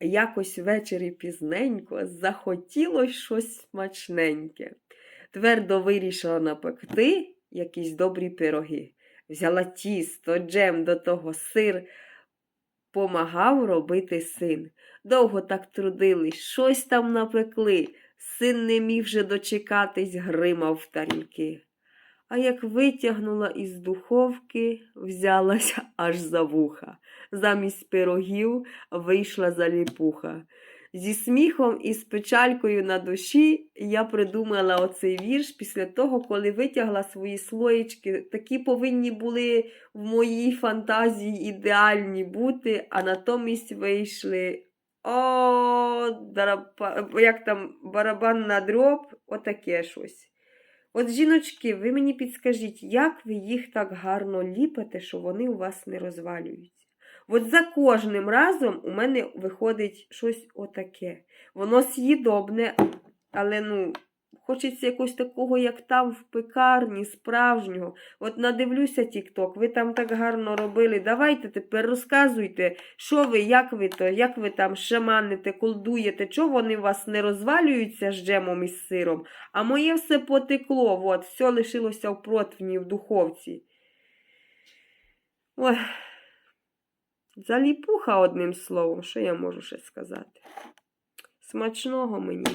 Якось ввечері пізненько захотілось щось смачненьке. Твердо вирішила напекти якісь добрі пироги. Взяла тісто, джем до того сир, помагав робити син. Довго так трудились, щось там напекли. Син не міг вже дочекатись, гримав в тарілки. А як витягнула із духовки, взялася аж за вуха. Замість пирогів вийшла заліпуха. Зі сміхом і з печалькою на душі я придумала оцей вірш після того, коли витягла свої слоєчки. Такі повинні були в моїй фантазії ідеальні бути, а натомість вийшли о, дарапа, як там барабанна дроб, отаке щось. От, жіночки, ви мені підскажіть, як ви їх так гарно ліпите, що вони у вас не розвалюються? От за кожним разом у мене виходить щось отаке. Воно з'їдобне, але ну, хочеться якогось такого, як там в пекарні, справжнього. От надивлюся Тік-Ток, ви там так гарно робили. Давайте тепер розказуйте, що ви, як ви то, як ви там шаманите, колдуєте, чого вони у вас не розвалюються з джемом і з сиром, а моє все потекло, от, все лишилося в противні, в духовці. Ой, заліпуха одним словом, що я можу ще сказати. Смачного мені.